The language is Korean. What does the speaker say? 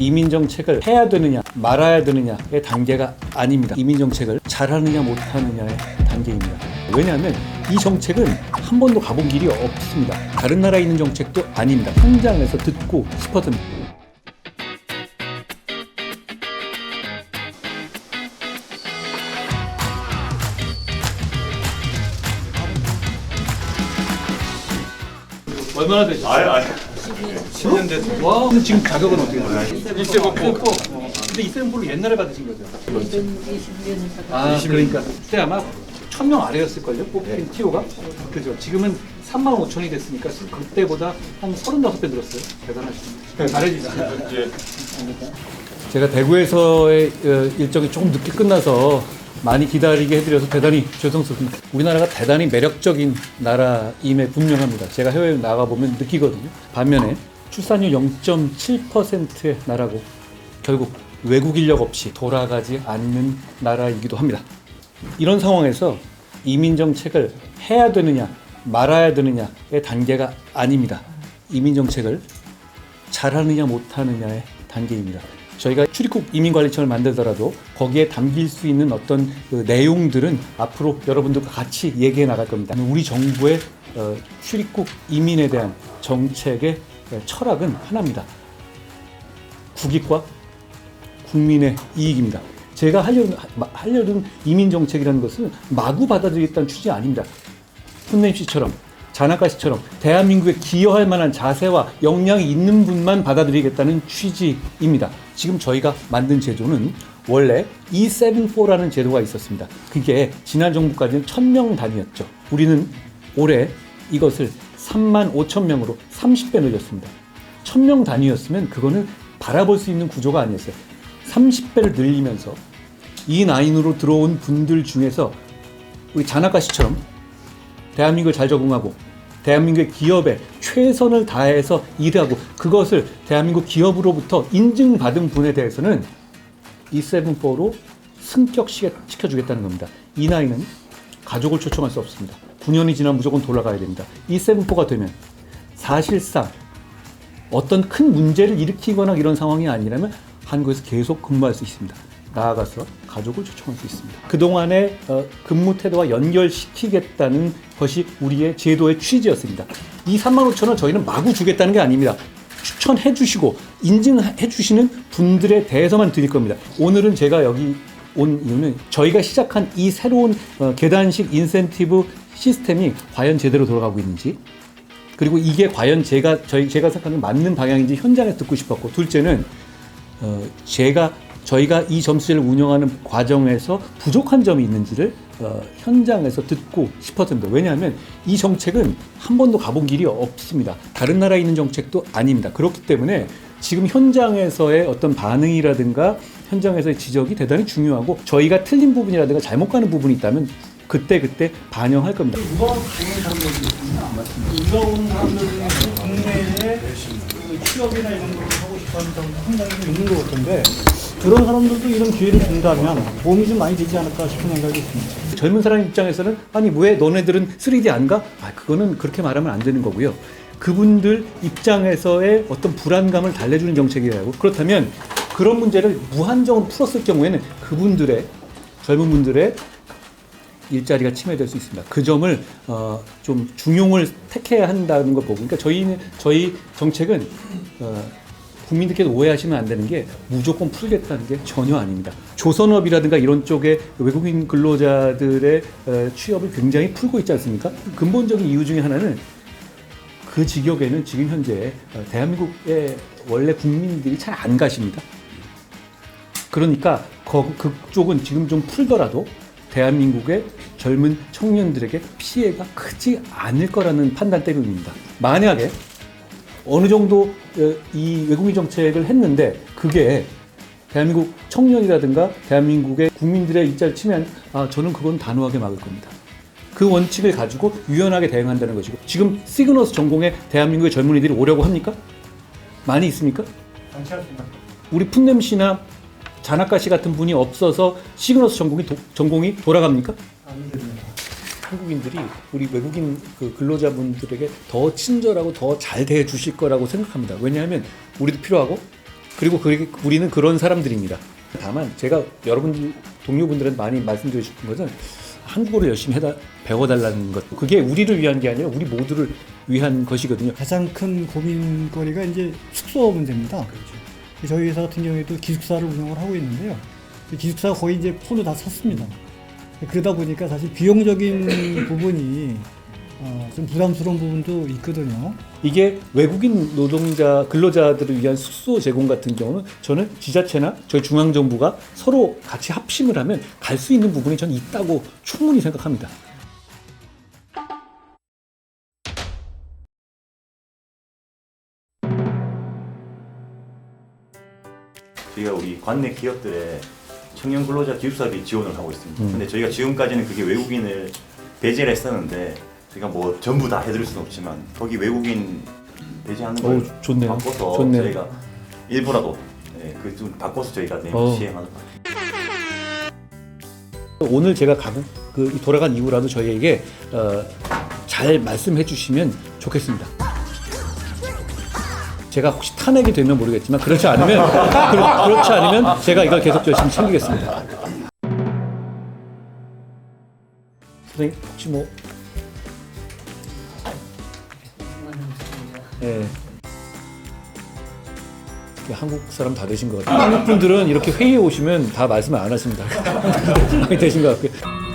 이민 정책을 해야 되느냐 말아야 되느냐의 단계가 아닙니다. 이민 정책을 잘하느냐 못하느냐의 단계입니다. 왜냐하면 이 정책은 한 번도 가본 길이 없습니다. 다른 나라에 있는 정책도 아닙니다. 현장에서 듣고 싶어집니다. 얼마나 되죠? 아니 아니 10년 됐어 와, 근데 지금 가격은 어떻게 돼요? 이세븐 포. 근데 이세븐 포를 옛날에 받으신 거죠? 20년을 아, 그러니까 그때 아마 천 명 아래였을걸요? 뽑힌 티오가? 그죠. 지금은 3만 5천이 됐으니까 그때보다 한 35배 늘었어요. 대단하십니다. 잘해주시죠. 이제 제가 대구에서의 어, 일정이 조금 늦게 끝나서 많이 기다리게 해드려서 대단히 죄송스럽습니다. 우리나라가 대단히 매력적인 나라임에 분명합니다. 제가 해외에 나가보면 느끼거든요. 반면에 출산율 0.7%의 나라고 결국 외국 인력 없이 돌아가지 않는 나라이기도 합니다. 이런 상황에서 이민 정책을 해야 되느냐 말아야 되느냐의 단계가 아닙니다. 이민 정책을 잘하느냐 못하느냐의 단계입니다. 저희가 출입국 이민관리청을 만들더라도 거기에 담길 수 있는 어떤 그 내용들은 앞으로 여러분들과 같이 얘기해 나갈 겁니다. 우리 정부의 어, 출입국 이민에 대한 정책의 어, 철학은 하나입니다. 국익과 국민의 이익입니다. 제가 하려는, 하려는 이민 정책이라는 것은 마구 받아들이겠다는 취지 아닙니다. 훈남 씨처럼 자나까 씨처럼 대한민국에 기여할 만한 자세와 역량이 있는 분만 받아들이겠다는 취지입니다. 지금 저희가 만든 제도는 원래 E74라는 제도가 있었습니다. 그게 지난 정부까지는 1000명 단위였죠. 우리는 올해 이것을 3만 5천 명으로 30배 늘렸습니다. 1000명 단위였으면 그거는 바라볼 수 있는 구조가 아니었어요. 30배를 늘리면서 이 나인으로 들어온 분들 중에서 우리 자나까 씨처럼 대한민국을 잘 적응하고 대한민국의 기업에 최선을 다해서 일하고 그것을 대한민국 기업으로부터 인증받은 분에 대해서는 E74로 승격시켜주겠다는 겁니다. 이 나이는 가족을 초청할 수 없습니다. 9년이 지나면 무조건 돌아가야 됩니다. E74가 되면 사실상 어떤 큰 문제를 일으키거나 이런 상황이 아니라면 한국에서 계속 근무할 수 있습니다. 나아가서 가족을 초청할 수 있습니다. 그동안의 어, 근무 태도와 연결시키겠다는 것이 우리의 제도의 취지였습니다. 이 3만 5천 원 저희는 마구 주겠다는 게 아닙니다. 추천해 주시고 인증해 주시는 분들에 대해서만 드릴 겁니다. 오늘은 제가 여기 온 이유는 저희가 시작한 이 새로운 어, 계단식 인센티브 시스템이 과연 제대로 돌아가고 있는지 그리고 이게 과연 제가 저희 제가 생각하는 맞는 방향인지 현장에서 듣고 싶었고 둘째는 어, 제가 저희가 이 점수제를 운영하는 과정에서 부족한 점이 있는지를 어, 현장에서 듣고 싶었습니다. 왜냐하면 이 정책은 한 번도 가본 길이 없습니다. 다른 나라에 있는 정책도 아닙니다. 그렇기 때문에 지금 현장에서의 어떤 반응이라든가 현장에서의 지적이 대단히 중요하고 저희가 틀린 부분이라든가 잘못 가는 부분이 있다면 그때 그때 반영할 겁니다. 오는 사람들 국내에 그 취업이나 이런 걸 하고 싶어하는 사람도 상당히 좀 있는 것 같은데 그런 사람들도 이런 기회를 준다면 도움이 좀 많이 되지 않을까 싶은 생각이 있습니다. 젊은 사람 입장에서는 아니 왜 너네들은 3D 안 가? 아 그거는 그렇게 말하면 안 되는 거고요. 그분들 입장에서의 어떤 불안감을 달래주는 정책이라고 그렇다면 그런 문제를 무한정으로 풀었을 경우에는 그분들의 젊은 분들의 일자리가 침해될 수 있습니다. 그 점을 어, 좀 중용을 택해야 한다는 걸 보고, 그러니까 저희는 저희 정책은 어, 국민들께서 오해하시면 안 되는 게 무조건 풀겠다는 게 전혀 아닙니다. 조선업이라든가 이런 쪽에 외국인 근로자들의 어, 취업을 굉장히 풀고 있지 않습니까? 근본적인 이유 중에 하나는 그 직역에는 지금 현재 어, 대한민국의 원래 국민들이 잘 안 가십니다. 그러니까 거, 그쪽은 지금 좀 풀더라도 대한민국의 젊은 청년들에게 피해가 크지 않을 거라는 판단 때문입니다. 만약에 어느 정도 어, 이 외국인 정책을 했는데 그게 대한민국 청년이라든가 대한민국의 국민들의 일자리 침해한 아 저는 그건 단호하게 막을 겁니다. 그 원칙을 가지고 유연하게 대응한다는 것이고 지금 시그너스 전공에 대한민국의 젊은이들이 오려고 합니까? 많이 있습니까? 우리 풋냄 씨나 자나까 씨 같은 분이 없어서 시그너스 전공이 도- 전공이 돌아갑니까? 한국인들이 우리 외국인 그 근로자분들에게 더 친절하고 더 잘 대해 주실 거라고 생각합니다. 왜냐하면 우리도 필요하고 그리고 그, 우리는 그런 사람들입니다. 다만 제가 여러분들 동료분들한테 많이 말씀드리고 싶은 것은 한국어를 열심히 해다 배워달라는 것. 그게 우리를 위한 게 아니라 우리 모두를 위한 것이거든요. 가장 큰 고민거리가 이제 숙소 문제입니다. 저희 회사 같은 경우에도 기숙사를 운영을 하고 있는데요. 그 기숙사가 거의 이제 폰을 다 찼습니다. 그러다 보니까 사실 비용적인 부분이 어, 좀 부담스러운 부분도 있거든요. 이게 외국인 노동자 근로자들을 위한 숙소 제공 같은 경우는 저는 지자체나 저희 중앙 정부가 서로 같이 합심을 하면 갈 수 있는 부분이 저는 있다고 충분히 생각합니다. 저희가 우리 관내 기업들의 청년 근로자 기숙사비 지원을 하고 있습니다. 근데 저희가 지금까지는 그게 외국인을 배제를 했었는데 저희가 뭐 전부 다 해드릴 수는 없지만 거기 외국인 배제하는 걸 어우, 좋네요. 바꿔서 좋네요. 저희가 일부라도 예, 그좀 바꿔서 저희가 내일 어. 시행하는 것 같아요. 오늘 제가 가국 그 돌아간 이후라도 저희에게 어, 잘 말씀해 주시면 좋겠습니다. 제가 혹시 탄핵이 되면 모르겠지만 그렇지 않으면 그렇, 그렇지 않으면 제가 이걸 계속 열심히 챙기겠습니다. 선생님 혹시 뭐 예. 한국 사람 다 되신 것 같아요. 한국 분들은 이렇게 회의에 오시면 다 말씀을 안 하십니다. 되신 것 같고요.